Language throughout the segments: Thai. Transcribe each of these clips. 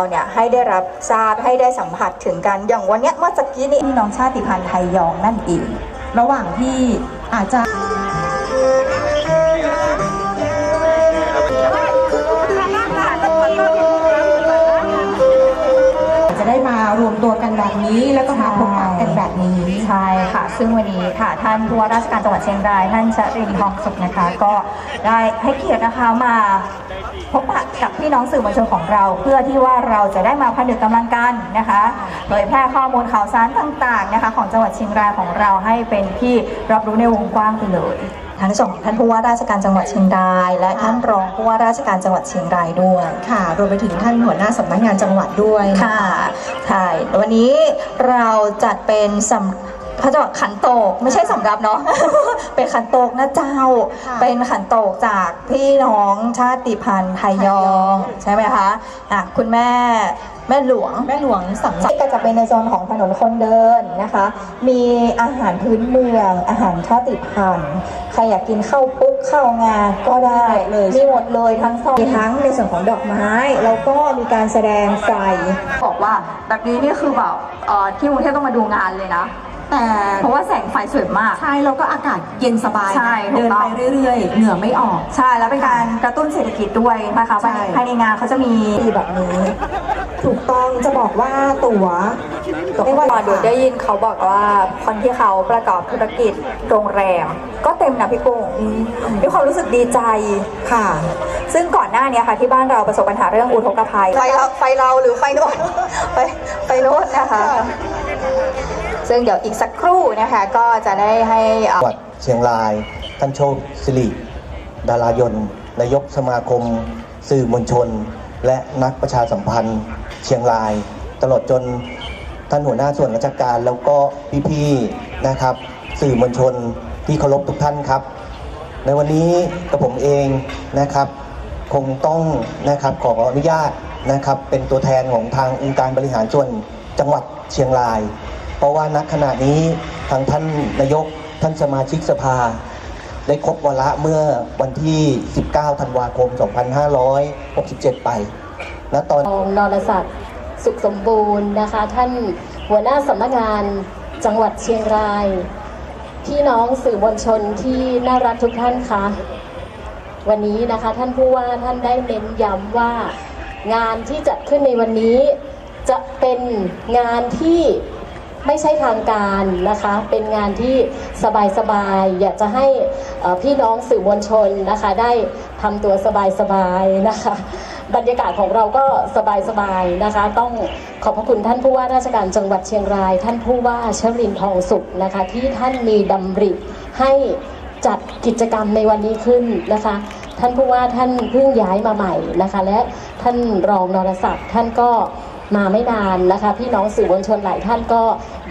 เราเนี่ยให้ได้รับทราบให้ได้สัมผัสถึงกันอย่างวันเนี้ยเมื่อสักกี้นี่พี่น้องชาติพันธุ์ไทยยองนั่นเอง ระหว่างที่อาจจะจะได้มารวมตัวกันแบบนี้แล้วก็มาพบปะกันแบบนี้ ใช่ค่ะ ซึ่งวันนี้ค่ะ ท่านผู้ว่าราชการจังหวัดเชียงราย ท่านชรินทร์ทองสุขนะคะ ก็ได้ให้เกียรตินะคะมา พบปะกับพี่น้องสื่อมวลชนของเรา เพื่อที่ว่าเราจะได้มาผนึกกำลังกันนะคะโดยแพร่ข้อมูลข่าวสารต่างๆนะคะ ของจังหวัดเชียงรายของเราให้เป็นที่รับรู้ในวงกว้างไปเลยทั้งสองท่านผู้ว่าราชการจังหวัดเชียงราย และท่านรองผู้ว่าราชการจังหวัดเชียงรายด้วยค่ะ รวมไปถึงท่านหัวหน้าสำนักงานจังหวัดด้วยนค่ะใช่วันนี้เราจัดเป็นสำ พระเจ้าขันโตกไม่ใช่สำรับเนาะ เป็นขันโตกนะเจ้า ค่ะเป็นขันโตกจากพี่น้องชาติพันธุ์ไทยยองใช่ไหมคะอะคุณแม่แม่หลวง แม่หลวงสำนักก็จะเป็นในโซนของถนนคนเดินนะคะ มีอาหารพื้นเมือง อาหารชาติพันธุ์ ใครอยากกินข้าวปุ๊กข้าวงา ก็ได้เลย มีหมดเลยทั้งซองมีทั้งในส่วนของดอกไม้ แล้วก็มีการแสดงไฟ บอกว่าแบบนี้นี่คือแบบเอ่อที่กรุงเทพต้องมาดูงานเลยนะ แต่เพราะว่าแสงไฟสวยมาก ใช่แล้วก็อากาศเย็นสบายนะใช่ถูเดิกนต้อง ไปเรื่อยๆ เหงื่อไม่ออก ใช่แล้วเป็นการกระตุ้นเศรษฐกิจด้วยนะคะใช่ ภายในงานเขาจะมีแบบนี้ ถูกต้องจะบอกว่าตั๋วไม่ว่าเดี๋ยวได้ยินเขาบอกว่าคนที่เขาประกอบธุรกิจโรงแรม ก็เต็มนะพี่กุ้งมีความรู้สึกดีใจ ค่ะ ซึ่งก่อนหน้านี้ค่ะ ที่บ้านเราประสบปัญหาเรื่องอุทกภัยไฟเราไฟเราหรือไฟโน้นไฟไฟโน้นนะคะ ซึ่งเดี๋ยวอีกสักครู่นะคะก็จะได้ให้จังหวัดเชียงราย ท่านโชคสิริดารายนนายกสมาคม สื่อมวลชน และนักประชาสัมพันธ์ เชียงราย ตลอดจนท่านหัวหน้าส่วนราชการแล้วก็พี่ๆนะครับ สื่อมวลชนที่เคารพทุกท่านครับ ในวันนี้กับผมเองนะครับ คงต้องนะครับขออนุญาตนะครับ เป็นตัวแทนของทางองค์การบริหารส่วนจังหวัดเชียงราย เพราะว่าณขณะนี้ทางท่านนายกท่านสมาชิกสภา ได้ครบวาระเมื่อวันที่ 19 ธันวาคม 2567 ไปณตอนองนรศักดิ์สุขสมบูรณ์นะคะ ท่านหัวหน้าสำนักงานจังหวัดเชียงราย พี่น้องสื่อมวลชนที่น่ารักทุกท่านคะวันนี้นะคะท่านผู้ว่าท่านได้เน้นย้ำว่างานที่จัดขึ้นในวันนี้ จะเป็นงานที่ ไม่ใช่ทางการนะคะ เป็นงานที่สบายๆ อยากจะให้พี่น้องสื่อมวลชนนะคะ ได้ทำตัวสบายๆนะคะ บรรยากาศของเราก็สบายๆนะคะ ต้องขอบพระคุณท่านผู้ว่าราชการจังหวัดเชียงราย ท่านผู้ว่าชรินทร์ทองสุขนะคะ ที่ท่านมีดำริให้จัดกิจกรรมในวันนี้ขึ้นนะคะ ท่านผู้ว่าท่านเพิ่งย้ายมาใหม่นะคะ และท่านรองนรศักดิ์ท่านก็ มาไม่นานนะคะ พี่น้องสื่อมวลชนหลายท่านก็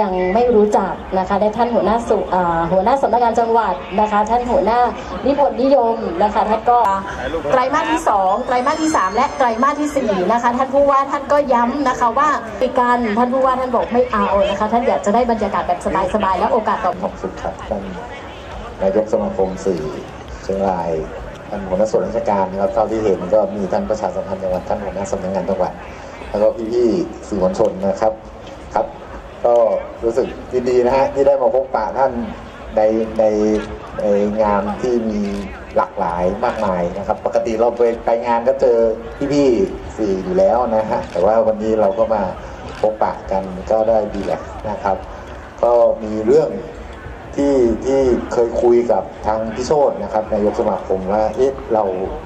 ยังไม่รู้จักนะคะและท่านหัวหน้าสุหัวหน้าสำนักงานจังหวัดนะคะ ท่านหัวหน้านิพนธ์นิยมนะคะท่านก็ไตรมาสที่ 2 ไตรมาสที่ 3 และไตรมาสที่ 4 นะคะ ท่านผู้ว่าท่านก็ย้ำนะคะว่าปีกันท่านผู้ว่าท่านบอกไม่เอานะคะ ท่านอยากจะได้บรรยากาศแบบสบายๆและโอกาสต่อขอบคุณครับท่านนายกสมาคมสื่อเชียงรายท่านหัวหน้าส่วนราชการนะครับเท่าที่เห็นก็มีท่านประชาสัมพันธ์จังหวัดท่านหัวหน้าสำนักงานจังหวัด แล้วก็พี่ๆสื่อมวลชนนะครับครับ ก็รู้สึกยินดีนะฮะที่ได้มาพบปะท่านในในในงานที่มีหลากหลายมากมายนะครับ ปกติเราไปไปงานก็เจอพี่ๆสื่ออยู่แล้วนะฮะแต่ว่าวันนี้เราก็มาพบปะกันก็ได้ดีแหละนะครับ ก็มีเรื่องที่ที่เคยคุยกับทางพิโชตนะครับนายกสมาคมว่าเอ๊ะเรา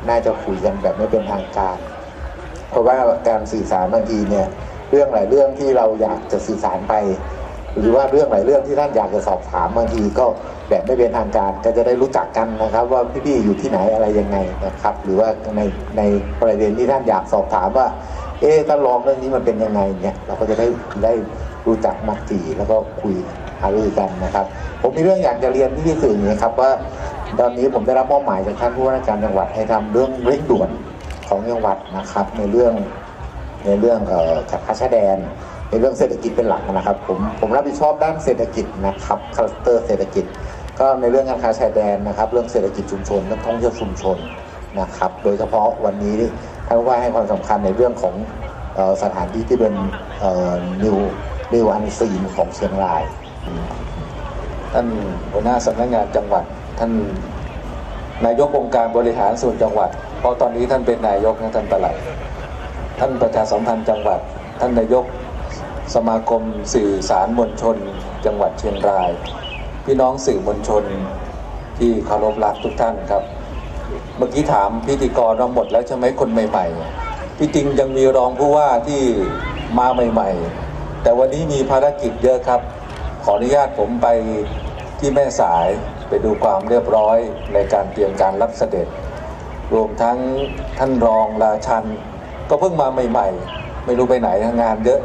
น่าจะคุยกันแบบไม่เป็นทางการ เพราะว่าการสื่อสารบางทีเนี่ยเรื่องหลายเรื่องที่เราอยากจะสื่อสารไป หรือว่าเรื่องหลายเรื่องที่ท่านอยากจะสอบถามบางทีก็แบบไม่เป็นทางการก็จะได้รู้จักกันนะครับ ว่าพี่ๆอยู่ที่ไหนอะไรยังไงนะครับ หรือว่าในในประเด็นที่ท่านอยากสอบถามว่า เอ๊ะท่านรองเรื่องนี้มันเป็นยังไงเนี่ยเราก็จะได้ได้รู้จักมักจีแล้วก็คุยหารือกันนะครับ ผมมีเรื่องอยากจะเรียนพี่ๆสื่อนี้ครับว่า ตอนนี้ผมได้รับมอบหมายจากท่านผู้ว่าราชการจังหวัดให้ทำเรื่องเร่งด่วน ของจังหวัดนะครับ ในเรื่องในเรื่องจากค่าชายแดน ในเรื่องเศรษฐกิจเป็นหลักนะครับ ผมผมรับผิดชอบด้านเศรษฐกิจนะครับคลัสเตอร์เศรษฐกิจ ก็ในเรื่องการค้าชายแดนนะครับ เรื่องเศรษฐกิจชุมชนเรื่องท่องเที่ยวชุมชนนะครับ โดยเฉพาะวันนี้ท่านว่าให้ความสำคัญในเรื่องของออสถานที่ที่เป็นนิวนิวอันซีนของเชียงรายท่านหัวหน้าสำนักงานจังหวัด ท่านนายกองค์การบริหารส่วนจังหวัด เพราะตอนนี้ท่านเป็นนายกนะท่านประหลัด ท่านประชาสัมพันธ์จังหวัด ท่านนายกสมาคมสื่อสารมวลชน จังหวัดเชียงราย พี่น้องสื่อมวลชนที่เคารพรักทุกท่านครับ เมื่อกี้ถามพิธีกรเราหมดแล้วใช่ไหมคนใหม่ๆที่จริงยังมีรองผู้ว่าที่มาใหม่ ๆ แต่วันนี้มีภารกิจเยอะครับ ขออนุญาตผมไปที่แม่สายไปดูความเรียบร้อยในการเตรียมการรับเสด็จ รวมทั้งท่านรองราชัน ก็เพิ่งมาใหม่ ๆ ไม่รู้ไปไหนงานเยอะ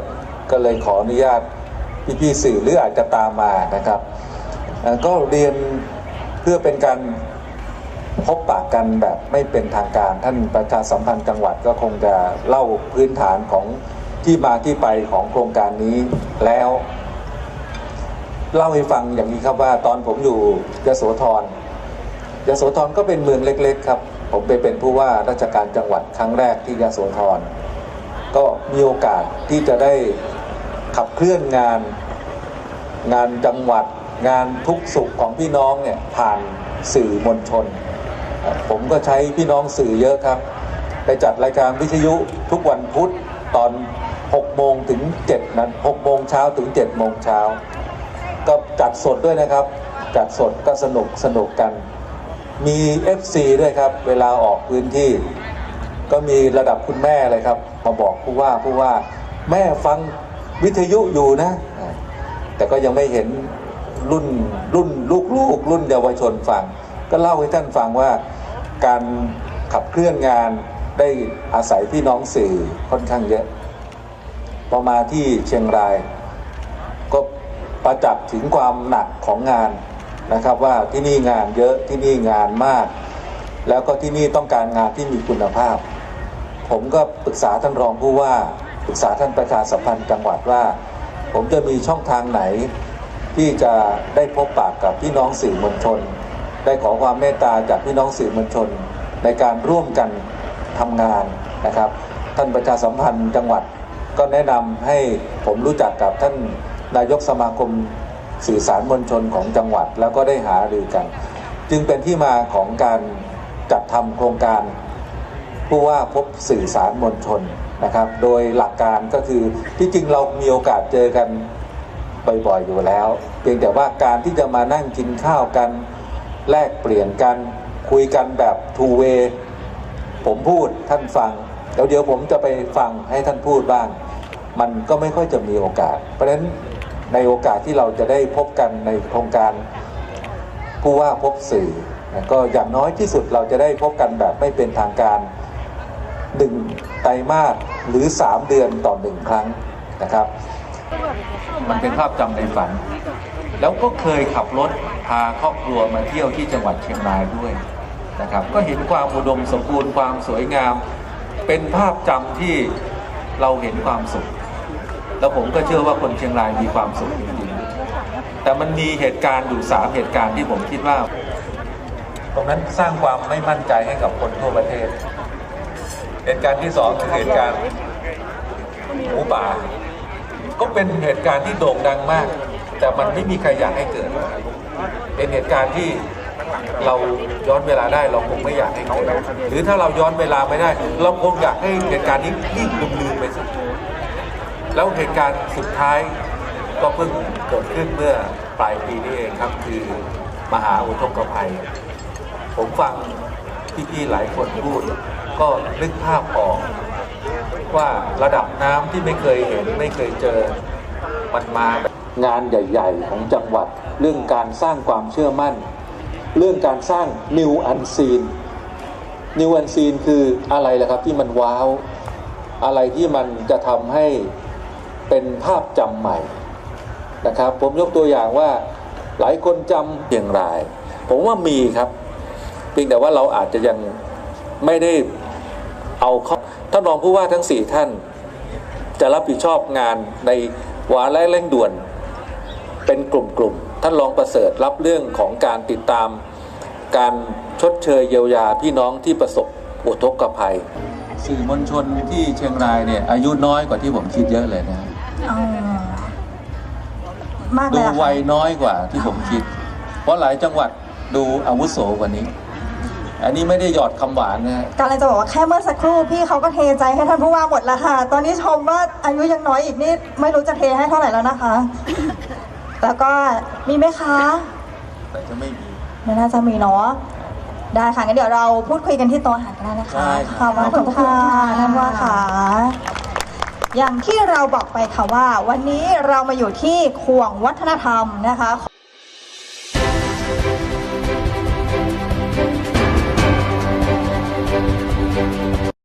ก็เลยขออนุญาตพี่ๆสื่อหรืออาจจะตามมานะครับ ก็เรียนเพื่อเป็นการพบปะกันแบบไม่เป็นทางการ ท่านประชาสัมพันธ์จังหวัดก็คงจะเล่าพื้นฐานของที่มาที่ไปของโครงการนี้แล้ว เล่าให้ฟังอย่างนี้ครับว่าตอนผมอยู่ยโสธรยโสธรก็เป็นเมืองเล็ก ๆ ครับ ผมไปเป็นผู้ว่าราชการจังหวัดครั้งแรกที่ยะโสธรก็มีโอกาสที่จะได้ขับเคลื่อนงาน งานจังหวัดงานทุกสุขของพี่น้องเนี่ยผ่านสื่อมวลชน ผมก็ใช้พี่น้องสื่อเยอะครับ ไปจัดรายการวิทยุทุกวันพุธตอน 6 โมงถึง7นั้น6โมงเช้าถึง 7 โมงเช้า ก็จัดสดด้วยนะครับ จัดสดก็สนุกสนุกกัน มี FC ด้วยครับ เวลาออกพื้นที่ ก็มีระดับคุณแม่เลยครับ มาบอกผู้ว่าผู้ว่าแม่ฟังวิทยุอยู่นะ แต่ก็ยังไม่เห็นรุ่นรุ่นลูกๆรุ่นเยาวชนฟัง ก็เล่าให้ท่านฟังว่าการขับเคลื่อนงานได้อาศัยพี่น้องสื่อค่อนข้างเยอะพอมาที่เชียงราย ก็ประจักษ์ถึงความหนักของงาน นะครับว่าที่นี่งานเยอะที่นี่งานมาก แล้วก็ที่นี่ต้องการงานที่มีคุณภาพ ผมก็ปรึกษาท่านรองผู้ว่าปรึกษาท่านประชาสัมพันธ์จังหวัดว่า ผมจะมีช่องทางไหน ที่จะได้พบปะกับพี่น้องสื่อมวลชน ได้ขอความเมตตาจากพี่น้องสื่อมวลชน ในการร่วมกันทำงานนะครับ ท่านประชาสัมพันธ์จังหวัดก็แนะนำให้ผมรู้จักกับท่านนายกสมาคม สื่อสารมวลชนของจังหวัด แล้วก็ได้หารือกัน จึงเป็นที่มาของการจัดทำโครงการผู้ว่าพบสื่อสารมวลชนนะครับ โดยหลักการก็คือที่จริงเรามีโอกาสเจอกันบ่อยๆอยู่แล้ว เพียงแต่ว่าการที่จะมานั่งกินข้าวกันแลกเปลี่ยนกันคุยกันแบบ two way ผมพูดท่านฟังแล้วเดี๋ยวผมจะไปฟังให้ท่านพูดบ้าง มันก็ไม่ค่อยจะมีโอกาส เพราะฉะนั้น ในโอกาสที่เราจะได้พบกันในโครงการผู้ว่าพบสื่อ ก็อย่างน้อยที่สุดเราจะได้พบกันแบบไม่เป็นทางการหนึ่งไตรมาสหรือ 3 เดือนต่อหนึ่งครั้งนะครับ มันเป็นภาพจำในฝัน แล้วก็เคยขับรถพาครอบครัวมาเที่ยวที่จังหวัดเชียงรายด้วยนะครับ ก็เห็นความอุดมสมบูรณ์ความสวยงาม เป็นภาพจำที่เราเห็นความสุข แล้วผมก็เชื่อว่าคนเชียงรายมีความสุขจริงๆแต่มันมีเหตุการณ์อยู่สามเหตุการณ์ที่ผมคิดว่า ตรงนั้นสร้างความไม่มั่นใจให้กับคนทั่วประเทศ เหตุการณ์ที่สองคือเหตุการณ์หมูป่า ก็เป็นเหตุการณ์ที่โด่งดังมาก แต่มันไม่มีใครอยากให้เกิด เป็นเหตุการณ์ที่เราย้อนเวลาได้เราคงไม่อยากให้เกิดหรือถ้าเราย้อนเวลาไม่ได้ เราคงอยากให้เหตุการณ์นี้ยิ่งลืมๆไป แล้วเหตุการณ์สุดท้ายก็เพิ่งเกิดขึ้นเมื่อปลายปีนี้เองครับคือมหาอุทกภัย ผมฟังพี่ๆหลายคนพูด ก็นึกภาพออกว่าระดับน้ำที่ไม่เคยเห็นไม่เคยเจอมันมางานใหญ่ ๆ ของจังหวัด เรื่องการสร้างความเชื่อมั่น เรื่องการสร้าง New Unseen New Unseen คืออะไรล่ะครับที่มันว้าว อะไรที่มันจะทำให้ เป็นภาพจำใหม่นะครับ ผมยกตัวอย่างว่าหลายคนจำเชียงราย ผมว่ามีครับเพียงแต่ว่าเราอาจจะยังไม่ได้เอาเข้าท่านรองผู้ว่าทั้งสี่ท่าน จะรับผิดชอบงานในวาระเร่งด่วน เป็นกลุ่มๆท่านรองประเสริฐรับเรื่องของการติดตาม การชดเชยเยียวยาพี่น้องที่ประสบอุทกภัย สื่อมวลชนที่เชียงรายเนี่ยอายุน้อยกว่าที่ผมคิดเยอะเลยนะ อ๋อมากเลดูยอะวัค่ะยน้อยกว่าที่ผมคิด เพราะหลายจังหวัดดูอาวุโสกว่านี้ อันนี้ไม่ได้หยอดคำหวานนะฮะกำลังจะบอกว่าแค่เมื่อสักครู่พี่เขาก็เทใจให้ท่านผู้ว่าหมดแล้วค่ะ ตอนนี้ชมว่าอายุยังน้อยอีกนี่ไม่รู้จะเทให้เท่าไหร่แล้วนะคะ แล้วก็มีไหมคะ แต่จะไม่มี ไม่น่าจะมีเนาะ ได้ค่ะงั้นเดี๋ยวเราพูดคุยกันที่โต๊ะอาหารกันได้นะคะได้ขอบคุณค่ะท่านว่าค่ะ อย่างที่เราบอกไปค่ะว่า วันนี้เรามาอยู่ที่ขวงวัฒนธรรมนะคะ